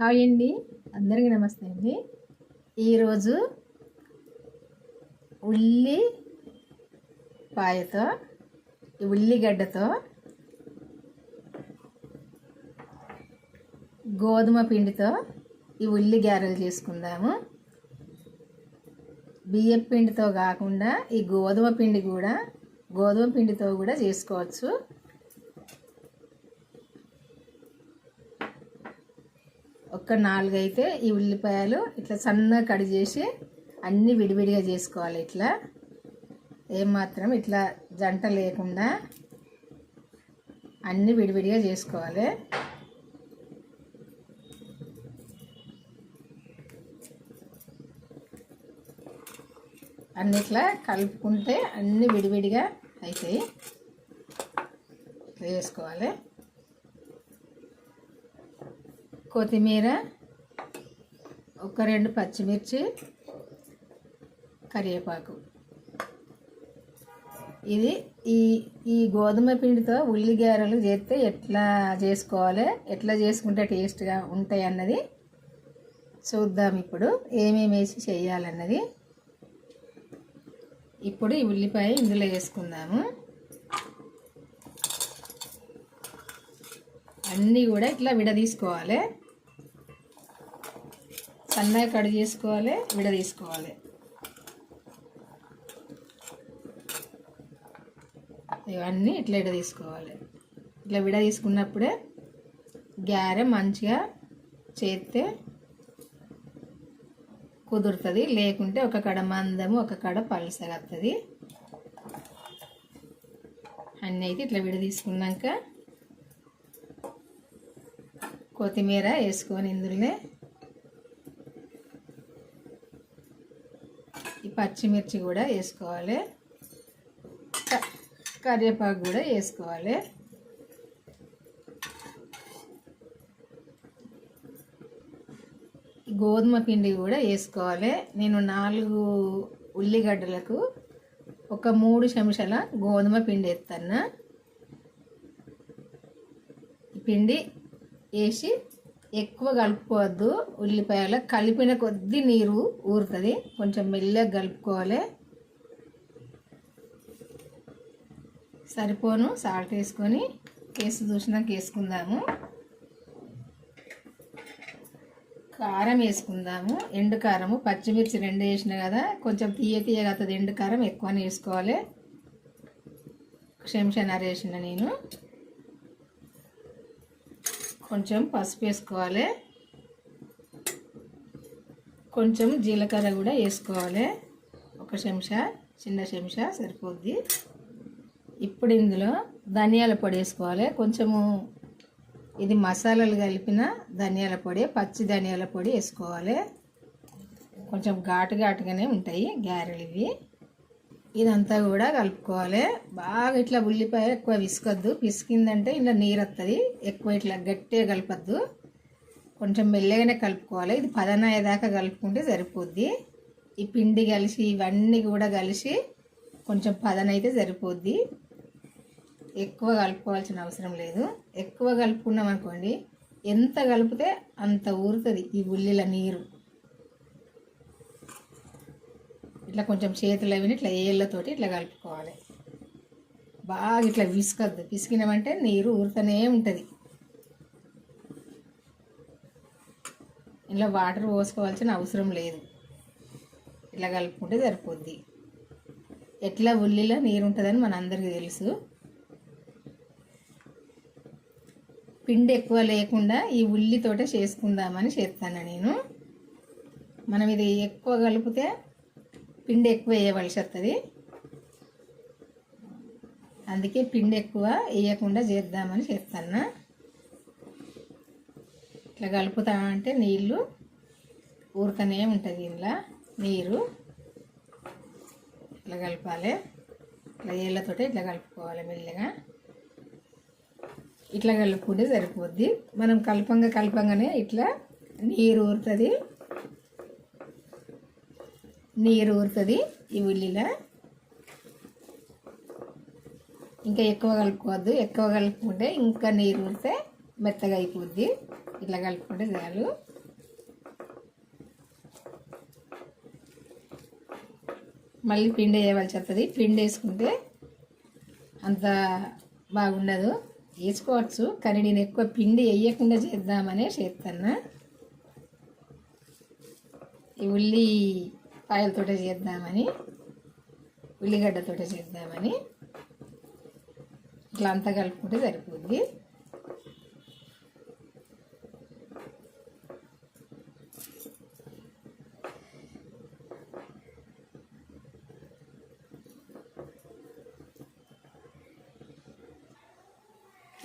Hi అండి. అందరికీ నమస్తే అండి. ఈరోజు ఉల్లి పాయతో ఈ ఉల్లిగడ్డతో గోధుమ పిండితో ఈ ఉల్లి గారెలు చేసుకుందాము. బియ్యం పిండితో కాకుండా ఈ గోధుమ పిండి కూడా గోధుమ పిండితో కూడా చేసుకోవచ్చు. ఒక్క నాలుగైతే ఈ ఉల్లిపాయలు ఇట్లా సన్నగా కడి చేసి అన్నీ విడివిడిగా చేసుకోవాలి ఇట్లా. ఏమాత్రం ఇట్లా జంట లేకుండా అన్నీ విడివిడిగా చేసుకోవాలి. అన్నిట్లా కలుపుకుంటే అన్నీ విడివిడిగా అవుతాయి ఇట్లా చేసుకోవాలి. కొత్తిమీర ఒక రెండు పచ్చిమిర్చి కరివేపాకు. ఇది ఈ ఈ గోధుమ పిండితో ఉల్లిగారలు చేస్తే ఎట్లా చేసుకోవాలి ఎట్లా చేసుకుంటే టేస్ట్గా ఉంటాయి అన్నది చూద్దాం ఇప్పుడు. ఏమేమి వేసి చేయాలన్నది. ఇప్పుడు ఈ ఉల్లిపాయ ఇందులో వేసుకుందాము. అన్నీ కూడా ఇట్లా విడదీసుకోవాలి. సన్నగా కట్ చేసుకోవాలి విడదీసుకోవాలి. ఇవన్నీ ఇట్లా విడదీసుకోవాలి. ఇట్లా విడదీసుకున్నప్పుడే గారె మంచిగా చేస్తే కుదురుతుంది. లేకుంటే ఒక కడ మందము ఒక కడ పలసగా వస్తుంది అన్నీ అయితే ఇట్లా విడదీసుకున్నాక కొత్తిమీర వేసుకొని ఇందులోనే ఈ పచ్చిమిర్చి కూడా వేసుకోవాలి. కరివేపాకు కూడా వేసుకోవాలి. గోధుమ పిండి కూడా వేసుకోవాలి. నేను నాలుగు ఉల్లిగడ్డలకు ఒక మూడు చెంచాల గోధుమ పిండి ఎత్తన్నా పిండి వేసి ఎక్కువ కలుపుకోవద్దు. ఉల్లిపాయలు కలిపిన కొద్ది నీరు ఊరుతుంది. కొంచెం మెల్లగా కలుపుకోవాలి. సరిపోను. సాల్ట్ వేసుకొని కేసు దూసినాక వేసుకుందాము. కారం వేసుకుందాము. ఎండు కారము పచ్చిమిర్చి రెండు వేసిన కదా కొంచెం తీయ తీయగా అవుతుంది ఎండు కారం ఎక్కువనే వేసుకోవాలి. శంషనర వేసిన నేను. కొంచెం పసుపు వేసుకోవాలి. కొంచెం జీలకర్ర కూడా వేసుకోవాలి. ఒక చెంచా చిన్న చెంచా సరిపోద్ది. ఇప్పుడు ఇందులో ధనియాల పొడి వేసుకోవాలి. కొంచెము ఇది మసాలాలు కలిపిన ధనియాల పొడి పచ్చి ధనియాల పొడి వేసుకోవాలి. కొంచెం ఘాటు ఘాటుగానే ఉంటాయి గారెలు ఇవి. ఇదంతా కూడా కలుపుకోవాలి. బాగా ఇట్లా ఉల్లిపాయ ఎక్కువ విసుకొద్దు. పిసికిందంటే ఇలా నీరు వస్తుంది ఎక్కువ ఇట్లా గట్టిగా కలపద్దు. కొంచెం మెల్లగానే కలుపుకోవాలి. ఇది పదనాయేదాకా కలుపుకుంటే సరిపోద్ది. ఈ పిండి కలిసి ఇవన్నీ కూడా కలిసి కొంచెం పదనైతే సరిపోద్ది. ఎక్కువ కలుపుకోవాల్సిన అవసరం లేదు. ఎక్కువ కలుపుకున్నాం అనుకోండి ఎంత కలిపితే అంత ఊరుతుంది ఈ ఉల్లిల నీరు. ఇట్లా కొంచెం చేతులు అవి ఇట్లా ఏళ్ళతోటి ఇట్లా కలుపుకోవాలి. బాగా ఇట్లా విసుకద్దు విసిగినామంటే నీరు ఊరుతూనే ఉంటుంది. ఇంట్లో వాటర్ పోసుకోవాల్సిన అవసరం లేదు. ఇట్లా కలుపుకుంటే సరిపోద్ది. ఎట్లా ఉల్లిలో నీరు ఉంటుందని మన అందరికీ తెలుసు. పిండి ఎక్కువ లేకుండా ఈ ఉల్లితోటే చేసుకుందామని చేస్తాను నేను. మనం ఇది ఎక్కువ కలిపితే పిండి ఎక్కువ వేయవలసి వస్తుంది. అందుకే పిండి ఎక్కువ వేయకుండా చేద్దామని చేస్తాను ఇట్లా కలుపుతా అంటే నీళ్ళు ఊరుతూనే ఉంటుంది ఇంట్లో నీరు. ఇట్లా కలపాలి. ఇట్లా ఏళ్ళతోటి ఇట్లా కలుపుకోవాలి మెల్లగా. ఇట్లా కలుపుకుంటే సరిపోద్ది. మనం కలపంగా కలపంగానే ఇట్లా నీరు ఊరుతుంది. నీరు ఊరుతుంది ఈ ఉల్లిలో. ఇంకా ఎక్కువ కలుపుకోవద్దు ఎక్కువ కలుపుకుంటే ఇంకా నీరు ఊరితే మెత్తగా అయిపోద్ది. ఇట్లా కలుపుకుంటే చాలు. మళ్ళీ పిండి వేయవలసి వస్తుంది. పిండి వేసుకుంటే అంత బాగుండదు. వేసుకోవచ్చు కానీ నేను ఎక్కువ పిండి వేయకుండా చేద్దామనే చేస్తాను ఈ ఉల్లి పాయలతో చేద్దామని ఉల్లిగడ్డతో చేద్దామని. ఇట్లా అంతా కలుపుకుంటే సరిపోద్ది.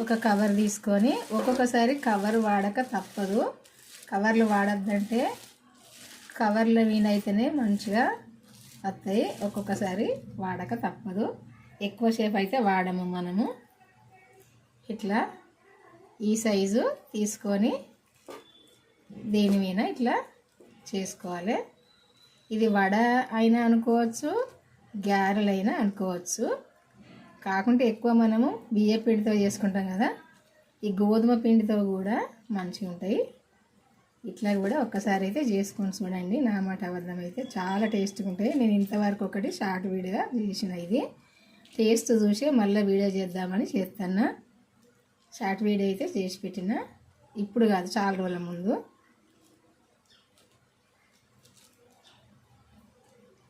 ఒక కవర్ తీసుకొని ఒక్కొక్కసారి కవర్ వాడక తప్పదు. కవర్లు వాడద్దంటే కవర్ల వీనైతేనే మంచిగా వస్తాయి. ఒక్కొక్కసారి వాడక తప్పదు. ఎక్కువసేపు అయితే వాడము మనము. ఇట్లా ఈ సైజు తీసుకొని దీని మీద ఇట్లా చేసుకోవాలి. ఇది వడ అయినా అనుకోవచ్చు గ్యారెలైనా అనుకోవచ్చు. కాకుంటే ఎక్కువ మనము బియ్య పిండితో చేసుకుంటాం కదా ఈ గోధుమ పిండితో కూడా మంచిగా ఉంటాయి ఇట్లా కూడా ఒక్కసారి అయితే చేసుకొని చూడండి. నా మాట అబద్ధం అయితే చాలా టేస్ట్గా ఉంటాయి. నేను ఇంతవరకు ఒకటి షార్ట్ వీడియో చేసిన ఇది. టేస్ట్ చూసి మళ్ళీ వీడియో చేద్దామని చేస్తాను షార్ట్ వీడియో అయితే చేసి పెట్టిన. ఇప్పుడు కాదు చాలా రోజుల ముందు.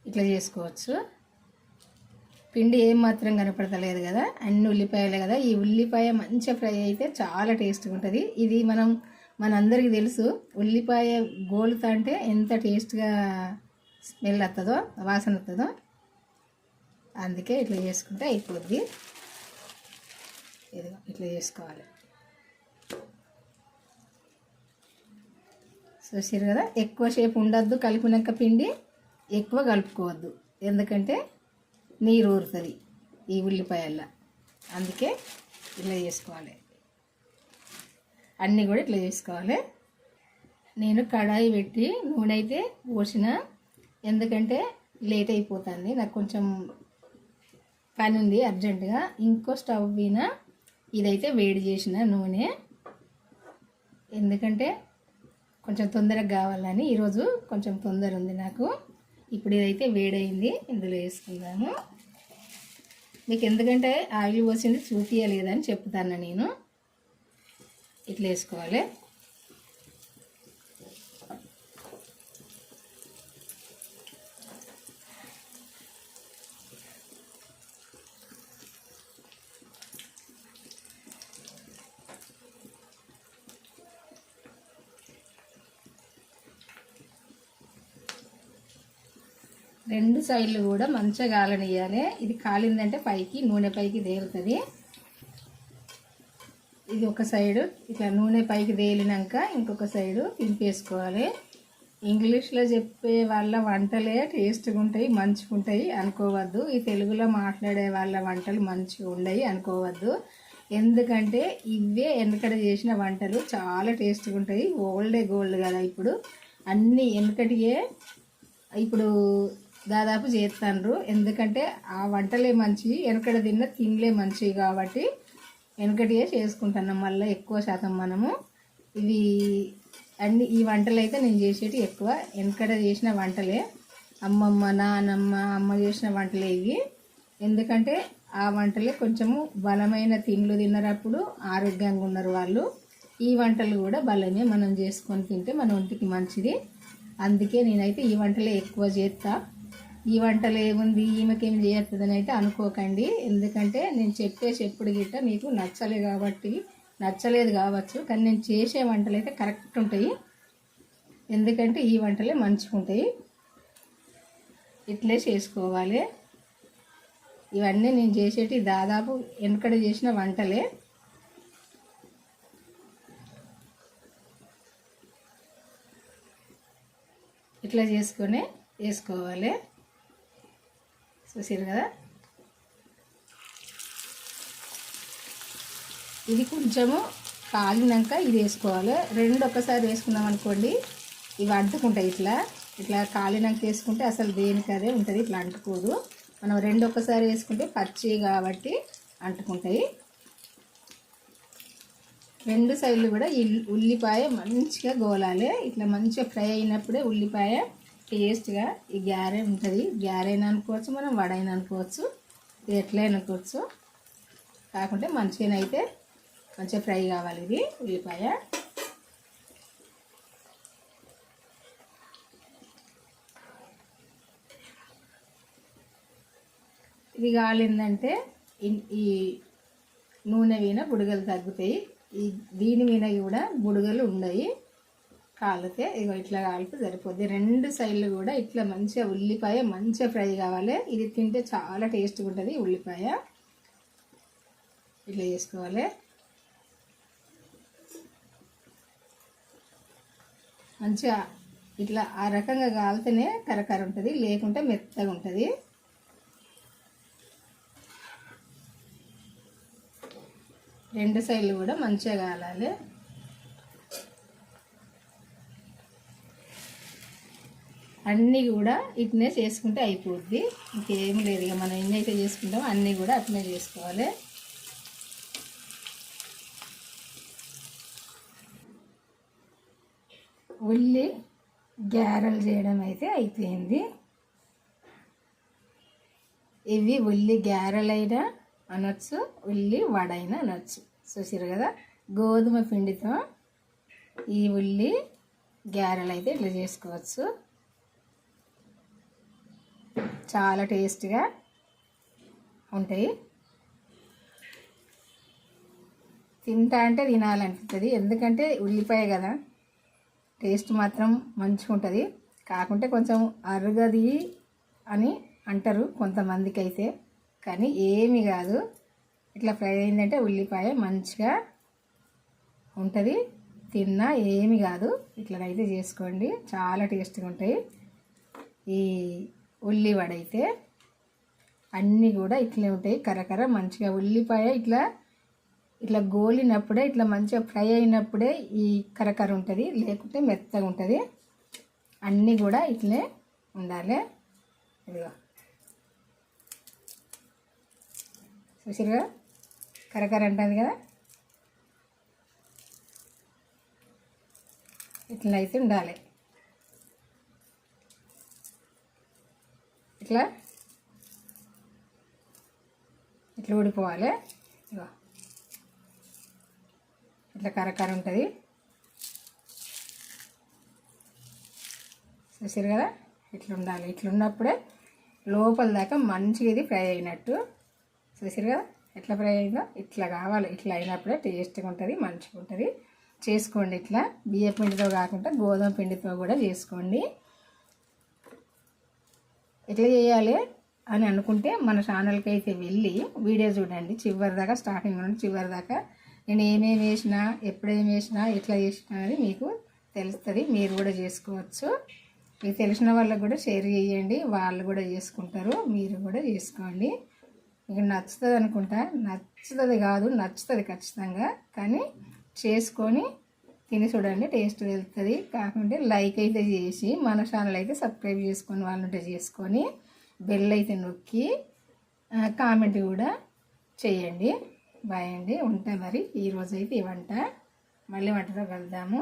ఇట్లా చేసుకోవచ్చు. పిండి ఏం మాత్రం కనపడతలేదు కదా. అన్ని ఉల్లిపాయలే కదా. ఈ ఉల్లిపాయ మంచిగా ఫ్రై అయితే చాలా టేస్ట్గా ఉంటుంది. ఇది మనం మనందరికీ తెలుసు ఉల్లిపాయ గోలుతా అంటే ఎంత టేస్ట్గా స్మెల్ వస్తుందో వాసన వస్తుందో అందుకే ఇట్లా చేసుకుంటే అయిపోద్ది. ఇదిగో ఇట్లా చేసుకోవాలి. చూసారు కదా ఎక్కువ సేపు ఉండద్దు కలిపినాక పిండి ఎక్కువ కలుపుకోవద్దు. ఎందుకంటే నీరు ఊరుతుంది ఈ ఉల్లిపాయల్లో. అందుకే ఇలా చేసుకోవాలి. అన్నీ కూడా ఇట్లా చేసుకోవాలి. నేను కడాయి పెట్టి నూనె అయితే పోసిన. ఎందుకంటే లేట్ అయిపోతుంది. నాకు కొంచెం పని ఉంది అర్జెంటుగా. ఇంకో స్టవ్ మీద ఇదైతే వేడి చేసిన నూనె. ఎందుకంటే కొంచెం తొందరగా కావాలని ఈరోజు కొంచెం తొందర ఉంది నాకు. ఇప్పుడు ఇదైతే వేడైంది. ఇందులో వేసుకుందాము. మీకు ఎందుకంటే ఆయిల్ పోసింది చూపించలేదని చెప్తాను నేను. ఇట్లా వేసుకోవాలి. రెండు సైడ్లు కూడా మంచిగా కాలనియాలి ఇది కాలిందంటే పైకి నూనె పైకి తేలుతుంది. ఇది ఒక సైడు. ఇట్లా నూనె పైకి తేలినాక ఇంకొక సైడు దింపేసుకోవాలి. ఇంగ్లీష్లో చెప్పే వాళ్ళ వంటలే టేస్ట్గా ఉంటాయి మంచిగా ఉంటాయి అనుకోవద్దు. ఈ తెలుగులో మాట్లాడే వాళ్ళ వంటలు మంచిగా ఉండయి అనుకోవద్దు. ఎందుకంటే ఇవే వెనకట చేసిన వంటలు చాలా టేస్ట్గా ఉంటాయి ఓల్డే గోల్డ్ కదా ఇప్పుడు. అన్నీ వెనకటియే ఇప్పుడు దాదాపు చేస్తాండ్రు ఎందుకంటే ఆ వంటలే మంచివి వెనకడ తిన్న తినలే మంచివి కాబట్టి వెనకటియే చేసుకుంటున్నాం. మళ్ళీ ఎక్కువ శాతం మనము ఇవి అన్ని ఈ వంటలు అయితే నేను చేసేటి ఎక్కువ. వెనకట చేసిన వంటలే. అమ్మమ్మ నానమ్మ అమ్మ చేసిన వంటలే ఇవి. ఎందుకంటే ఆ వంటలే కొంచెము బలమైన తిండ్లు తిన్నరప్పుడు ఆరోగ్యంగా ఉన్నారు వాళ్ళు. ఈ వంటలు కూడా బలమే మనం చేసుకొని తింటే మన ఒంటికి మంచిది. అందుకే నేనైతే ఈ వంటలే ఎక్కువ చేస్తా ఈ వంటలేముంది ఈమెకేం చేయొద్దని అయితే అనుకోకండి. ఎందుకంటే నేను చెప్పే చెప్పుడు గిట్ట మీకు నచ్చలే కాబట్టి నచ్చలేదు కావచ్చు కానీ నేను చేసే వంటలు అయితే కరెక్ట్ ఉంటాయి. ఎందుకంటే ఈ వంటలే మంచిగా ఉంటాయి. ఇట్లే చేసుకోవాలి. ఇవన్నీ నేను చేసేటి దాదాపు వెనకడ చేసిన వంటలే. ఇట్లా చేసుకొని వేసుకోవాలి. చూసారు కదా? ఇది కొంచెము కాలినాక ఇది వేసుకోవాలి. రెండు ఒక్కసారి వేసుకున్నాం అనుకోండి ఇవి అంటుకుంటాయి ఇట్లా. ఇట్లా కాలినాక వేసుకుంటే అసలు దేనికి అదే ఉంటుంది ఇట్లా అంటుకోదు. మనం రెండు ఒక్కసారి వేసుకుంటే పచ్చి కాబట్టి అంటుకుంటాయి. రెండు సైడ్లు కూడా ఈ ఉల్లిపాయ మంచిగా గోలాలి. ఇట్లా మంచిగా ఫ్రై అయినప్పుడే ఉల్లిపాయ టేస్ట్గా ఈ గ్యారె ఉంటుంది. గ్యారైనా అనుకోవచ్చు మనం వడైనా అనుకోవచ్చు ఎట్లయినా అనుకోవచ్చు. కాకుంటే మంచిగా అయితే మంచిగా ఫ్రై కావాలి ఇది ఉల్లిపాయ. ఇది కాలిందంటే ఈ నూనె మీద బుడగలు తగ్గుతాయి. ఈ దీని మీద కూడా బుడగలు ఉన్నాయి కాలితే ఇగో ఇట్లా కాలితే సరిపోద్ది. రెండు సైడ్లు కూడా ఇట్లా మంచిగా ఉల్లిపాయ మంచిగా ఫ్రై కావాలి. ఇది తింటే చాలా టేస్ట్గా ఉంటుంది ఉల్లిపాయ. ఇట్లా చేసుకోవాలి. మంచిగా ఇట్లా ఆ రకంగా కాలితేనే కరకర ఉంటుంది లేకుంటే మెత్తగా ఉంటుంది. రెండు సైడ్లు కూడా మంచిగా కాలాలి. అన్నీ కూడా ఇట్నే చేసుకుంటే అయిపోద్ది. ఇంకేం లేదు ఇక మనం ఎన్నైతే చేసుకుంటామో అన్నీ కూడా అట్నే చేసుకోవాలి. ఉల్లి గ్యారలు చేయడం అయితే అయిపోయింది. ఇవి ఉల్లి గ్యారలైనా అనొచ్చు ఉల్లి వడైనా అనొచ్చు. చూసారు కదా గోధుమ పిండితో ఈ ఉల్లి గ్యారెలు అయితే ఇట్లా చేసుకోవచ్చు. చాలా టేస్ట్గా ఉంటాయి. తింటా అంటే తినాలనిపిస్తుంది. ఎందుకంటే ఉల్లిపాయ కదా టేస్ట్ మాత్రం మంచిగా ఉంటుంది కాకుంటే కొంచెం అరగది అని అంటారు కొంతమందికి అయితే కానీ ఏమి కాదు. ఇట్లా ఫ్రై అయిందంటే ఉల్లిపాయ మంచిగా ఉంటుంది. తిన్నా ఏమి కాదు. ఇట్లనైతే చేసుకోండి. చాలా టేస్ట్గా ఉంటాయి. ఈ ఉల్లి వడ అయితే అన్నీ కూడా ఇట్లే ఉంటాయి కరకర మంచిగా ఉల్లిపాయ ఇట్లా ఇట్లా గోలినప్పుడే ఇట్లా మంచిగా ఫ్రై అయినప్పుడే ఈ కరకర ఉంటుంది లేకుంటే మెత్తగా ఉంటుంది. అన్నీ కూడా ఇట్లే ఉండాలి. ఇదిగో. చూసిరుగా కరకర అంటుంది కదా? ఇట్లా అయితే ఉండాలి. ఇట్లా ఇట్లా ఊడిపోవాలి. ఇగో ఇట్లా కరకర ఉంటుంది. చూసారు కదా? ఇట్లా ఉండాలి. ఇట్లా ఉన్నప్పుడే లోపల దాకా మంచిగా ఇది ఫ్రై అయినట్టు. చూసారు కదా? ఎట్లా ఫ్రై అయిందో? ఇట్లా కావాలి. ఇట్లా అయినప్పుడే టేస్ట్గా ఉంటుంది మంచిగా ఉంటుంది చేసుకోండి ఇట్లా. బియ్య పిండితో కాకుండా గోధుమ పిండితో కూడా చేసుకోండి. ఎట్లా చేయాలి అని అనుకుంటే మన ఛానల్కి అయితే వెళ్ళి వీడియో చూడండి. చివరి దాకా స్టార్టింగ్ నుండి చివరి దాకా నేను ఏమేమి వేసినా ఎప్పుడేమి వేసినా ఎట్లా చేసినా అనేది మీకు తెలుస్తుంది. మీరు కూడా చేసుకోవచ్చు. మీకు తెలిసిన వాళ్ళకి కూడా షేర్ చేయండి. వాళ్ళు కూడా చేసుకుంటారు. మీరు కూడా చేసుకోండి. మీకు నచ్చుతుంది అనుకుంటా. నచ్చుతుంది కాదు నచ్చుతుంది ఖచ్చితంగా. కానీ చేసుకొని తిని చూడండి టేస్ట్ వెళ్తుంది కాకుంటే లైక్ అయితే చేసి మన ఛానల్ అయితే సబ్స్క్రైబ్ చేసుకొని వాళ్ళుంటే చేసుకొని బెల్ అయితే నొక్కి కామెంట్ కూడా చేయండి. బాయ్ అండి. ఉంటా మరి. ఈరోజు అయితే ఈ వంట. మళ్ళీ వంటతో కలుద్దాము.